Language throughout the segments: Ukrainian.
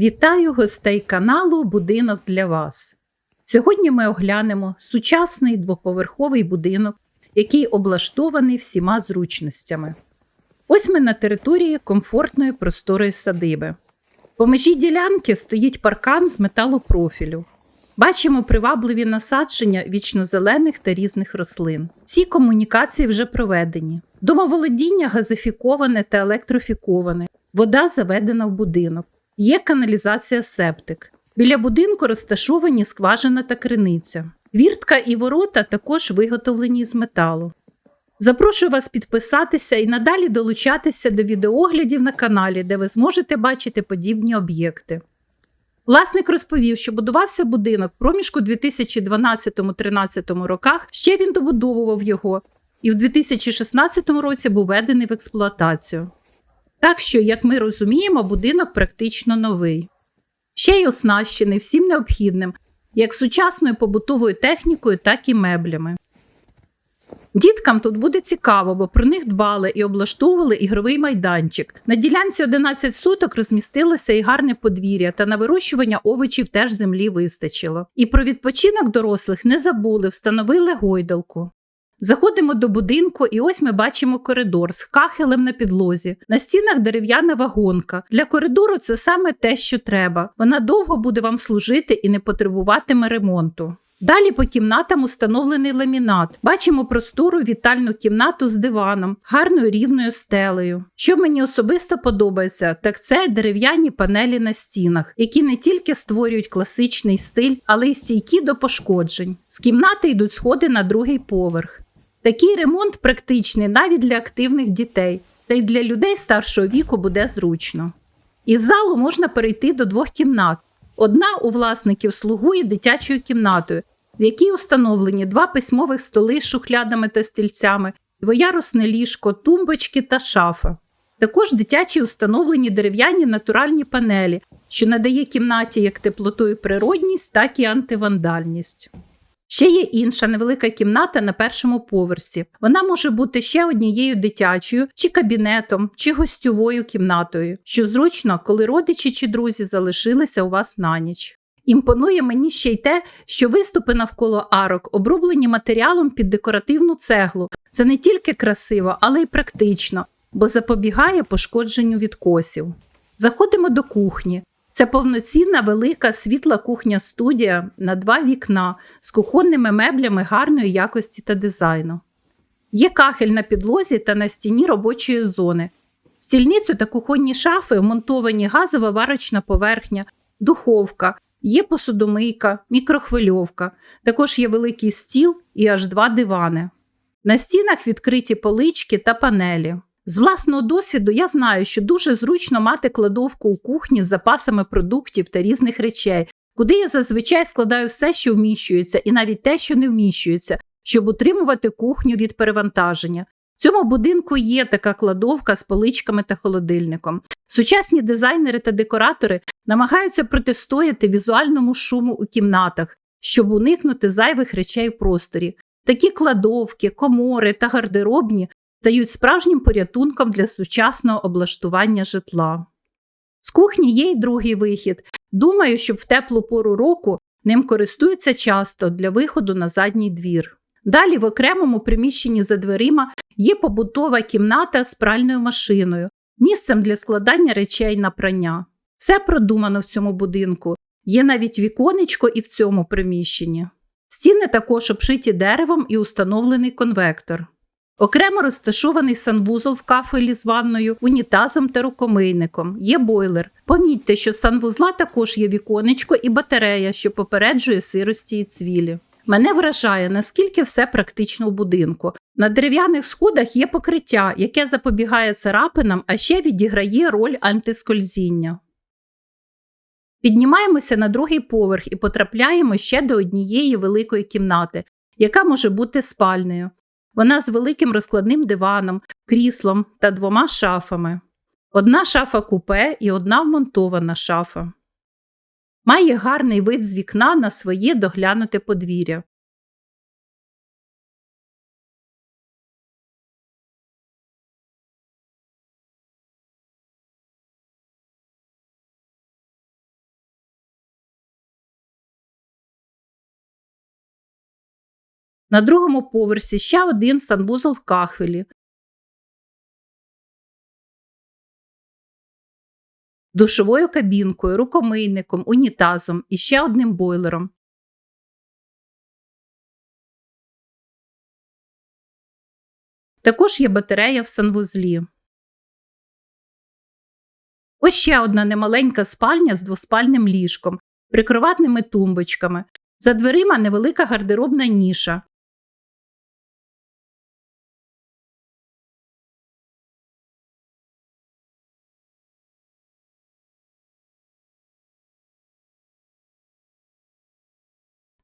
Вітаю гостей каналу Будинок для вас. Сьогодні ми оглянемо сучасний двоповерховий будинок, який облаштований всіма зручностями. Ось ми на території комфортної просторої садиби. По межі ділянки стоїть паркан з металопрофілю. Бачимо привабливі насадження вічнозелених та різних рослин. Всі комунікації вже проведені. Домоволодіння газифіковане та електрофіковане. Вода заведена в будинок. Є каналізація септик. Біля будинку розташовані скважина та криниця. Віртка і ворота також виготовлені з металу. Запрошую вас підписатися і надалі долучатися до відеоглядів на каналі, де ви зможете бачити подібні об'єкти. Власник розповів, що будувався будинок проміжку 2012-13 роках. Ще він добудовував його, і в 2016 році був введений в експлуатацію. Так що, як ми розуміємо, будинок практично новий. Ще й оснащений всім необхідним, як сучасною побутовою технікою, так і меблями. Діткам тут буде цікаво, бо про них дбали і облаштовували ігровий майданчик. На ділянці 11 соток розмістилося і гарне подвір'я, та на вирощування овочів теж землі вистачило. І про відпочинок дорослих не забули, встановили гойдалку. Заходимо до будинку, і ось ми бачимо коридор з кахелем на підлозі. На стінах дерев'яна вагонка. Для коридору це саме те, що треба. Вона довго буде вам служити і не потребуватиме ремонту. Далі по кімнатам установлений ламінат. Бачимо простору вітальну кімнату з диваном, гарною рівною стелею. Що мені особисто подобається, так це дерев'яні панелі на стінах, які не тільки створюють класичний стиль, але й стійкі до пошкоджень. З кімнати йдуть сходи на другий поверх. Такий ремонт практичний навіть для активних дітей, та й для людей старшого віку буде зручно. Із залу можна перейти до двох кімнат. Одна у власників слугує дитячою кімнатою, в якій установлені два письмових столи з шухлядами та стільцями, двоярусне ліжко, тумбочки та шафа. Також дитячі установлені дерев'яні натуральні панелі, що надає кімнаті як теплоту і природність, так і антивандальність. Ще є інша невелика кімната на першому поверсі. Вона може бути ще однією дитячою, чи кабінетом, чи гостьовою кімнатою, що зручно, коли родичі чи друзі залишилися у вас на ніч. Імпонує мені ще й те, що виступи навколо арок обрублені матеріалом під декоративну цеглу. Це не тільки красиво, але й практично, бо запобігає пошкодженню відкосів. Заходимо до кухні. Це повноцінна велика світла кухня-студія на два вікна з кухонними меблями гарної якості та дизайну. Є кахель на підлозі та на стіні робочої зони. Стільницю та кухонні шафи вмонтовані газова варочна поверхня, духовка, є посудомийка, мікрохвильовка. Також є великий стіл і аж два дивани. На стінах відкриті полички та панелі. З власного досвіду я знаю, що дуже зручно мати кладовку у кухні з запасами продуктів та різних речей, куди я зазвичай складаю все, що вміщується, і навіть те, що не вміщується, щоб утримувати кухню від перевантаження. В цьому будинку є така кладовка з поличками та холодильником. Сучасні дизайнери та декоратори намагаються протистояти візуальному шуму у кімнатах, щоб уникнути зайвих речей в просторі. Такі кладовки, комори та гардеробні стають справжнім порятунком для сучасного облаштування житла. З кухні є й другий вихід. Думаю, що в теплу пору року ним користуються часто для виходу на задній двір. Далі в окремому приміщенні за дверима є побутова кімната з пральною машиною, місцем для складання речей на прання. Все продумано в цьому будинку. Є навіть віконечко і в цьому приміщенні. Стіни також обшиті деревом і установлений конвектор. Окремо розташований санвузол в кафелі з ванною, унітазом та рукомийником. Є бойлер. Помітьте, що санвузла також є віконечко і батарея, що попереджує сирості і цвілі. Мене вражає, наскільки все практично у будинку. На дерев'яних сходах є покриття, яке запобігає царапинам, а ще відіграє роль антискользіння. Піднімаємося на другий поверх і потрапляємо ще до однієї великої кімнати, яка може бути спальнею. Вона з великим розкладним диваном, кріслом та двома шафами. Одна шафа купе і одна вмонтована шафа. Має гарний вид з вікна на своє доглянуте подвір'я. На другому поверсі ще один санвузол в кахвелі. Душовою кабінкою, рукомийником, унітазом і ще одним бойлером. Також є батарея в санвузлі. Ось ще одна немаленька спальня з двоспальним ліжком, прикроватними тумбочками. За дверима невелика гардеробна ніша.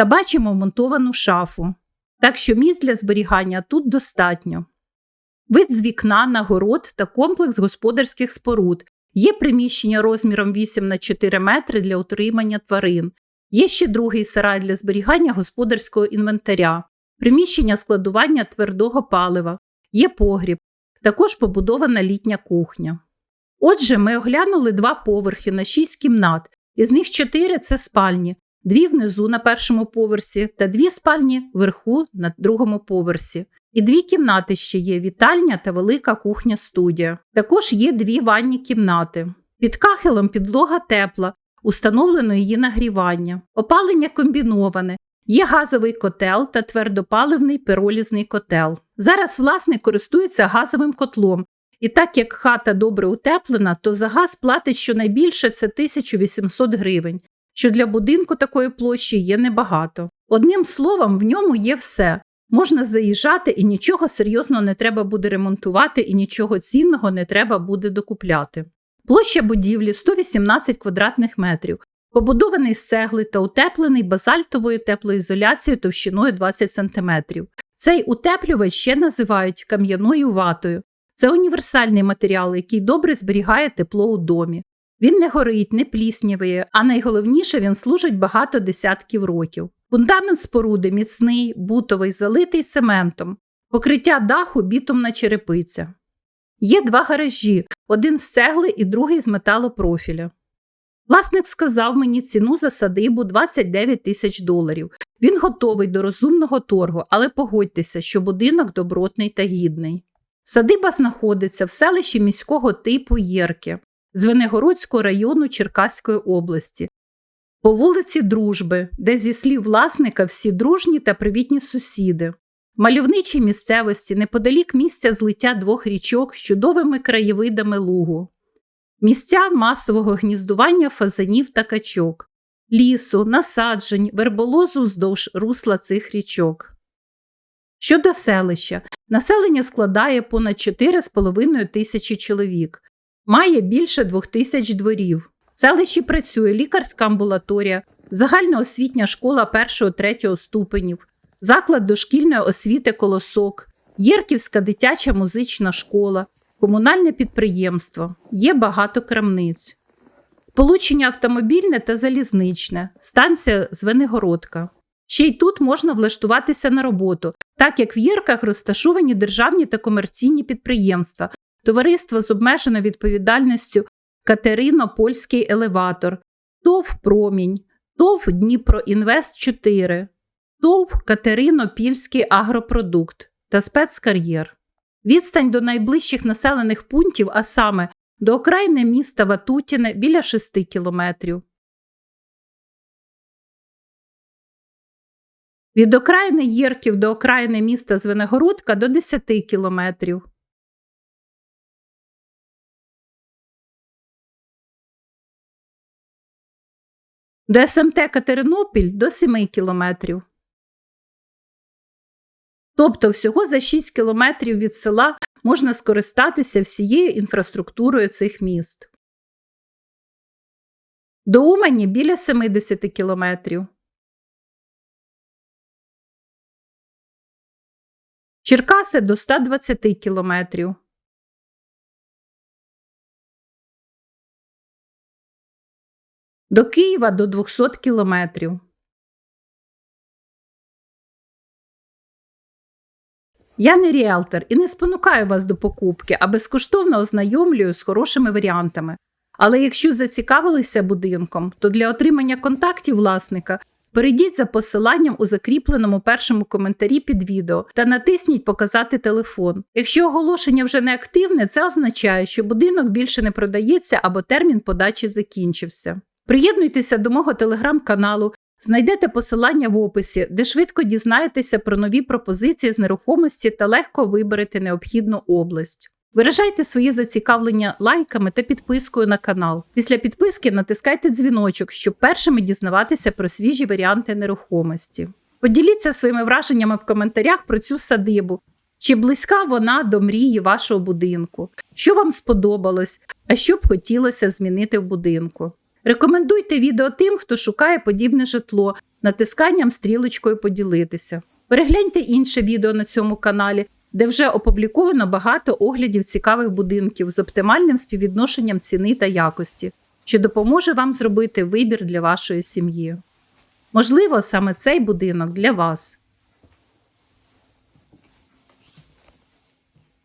Та бачимо вмонтовану шафу. Так що місць для зберігання тут достатньо. Вид з вікна на город та комплекс господарських споруд. Є приміщення розміром 8 на 4 метри для утримання тварин. Є ще другий сарай для зберігання господарського інвентаря, приміщення складування твердого палива, є погріб, також побудована літня кухня. Отже, ми оглянули два поверхи на 6 кімнат, із них 4 це спальні, дві внизу на першому поверсі та дві спальні вверху на другому поверсі. І дві кімнати ще є вітальня та велика кухня-студія. Також є дві ванні кімнати. Під кахелом підлога тепла, установлено її нагрівання, опалення комбіноване, є газовий котел та твердопаливний пиролізний котел. Зараз власник користується газовим котлом, і так як хата добре утеплена, то за газ платить щонайбільше це 1800 гривень, що для будинку такої площі є небагато. Одним словом, в ньому є все. Можна заїжджати і нічого серйозного не треба буде ремонтувати, і нічого цінного не треба буде докупляти. Площа будівлі 118 квадратних метрів, побудований з цегли та утеплений базальтовою теплоізоляцією товщиною 20 см. Цей утеплювач ще називають кам'яною ватою. Це універсальний матеріал, який добре зберігає тепло у домі. Він не горить, не плісняває, а найголовніше він служить багато десятків років. Фундамент споруди міцний, бутовий, залитий цементом, покриття даху бітумна черепиця. Є два гаражі, один з цегли і другий з металопрофіля. Власник сказав мені ціну за садибу 29 тисяч доларів. Він готовий до розумного торгу, але погодьтеся, що будинок добротний та гідний. Садиба знаходиться в селищі міського типу Єрки, Звенигородського району Черкаської області, по вулиці Дружби, де зі слів власника всі дружні та привітні сусіди. Мальовничій місцевості неподалік місця злиття двох річок з чудовими краєвидами лугу, місця масового гніздування фазанів та качок, лісу, насаджень, верболозу вздовж русла цих річок. Щодо селища, населення складає понад 4,5 тисячі чоловік, має більше двох тисяч дворів. В селищі працює лікарська амбулаторія, загальноосвітня школа 1-3 ступенів, заклад дошкільної освіти Колосок, Єрківська дитяча музична школа, комунальне підприємство, є багато крамниць. Сполучення автомобільне та залізничне, станція Звенигородка. Ще й тут можна влаштуватися на роботу, так як в Єрках розташовані державні та комерційні підприємства, товариство з обмеженою відповідальністю Катерино-Польський елеватор, ТОВ Промінь, ТОВ Дніпроінвест 4, ТОВ Катерино-Пільський агропродукт та спецкар'єр. Відстань до найближчих населених пунктів, а саме до окраїни міста Ватутіне біля 6 кілометрів. Від окраїни Єрків до окраїни міста Звенигородка до 10 кілометрів. До СМТ Катеринопіль до 7 кілометрів. Тобто всього за 6 кілометрів від села можна скористатися всією інфраструктурою цих міст. До Умані біля 70 кілометрів. Черкаси до 120 кілометрів. До Києва до 200 кілометрів. Я не ріелтор і не спонукаю вас до покупки, а безкоштовно ознайомлюю з хорошими варіантами. Але якщо зацікавилися будинком, то для отримання контактів власника Перейдіть за посиланням у закріпленому першому коментарі під відео та натисніть Показати телефон. Якщо оголошення вже не активне, це означає, що будинок більше не продається або термін подачі закінчився. Приєднуйтеся до мого телеграм-каналу, знайдете посилання в описі, де швидко дізнаєтеся про нові пропозиції з нерухомості та легко виберете необхідну область. Виражайте свої зацікавлення лайками та підпискою на канал. Після підписки натискайте дзвіночок, щоб першими дізнаватися про свіжі варіанти нерухомості. Поділіться своїми враженнями в коментарях про цю садибу. Чи близька вона до мрії вашого будинку? Що вам сподобалось, а що б хотілося змінити в будинку? Рекомендуйте відео тим, хто шукає подібне житло, натисканням стрілочкою поділитися. Перегляньте інше відео на цьому каналі, де вже опубліковано багато оглядів цікавих будинків з оптимальним співвідношенням ціни та якості, що допоможе вам зробити вибір для вашої сім'ї. Можливо, саме цей будинок для вас.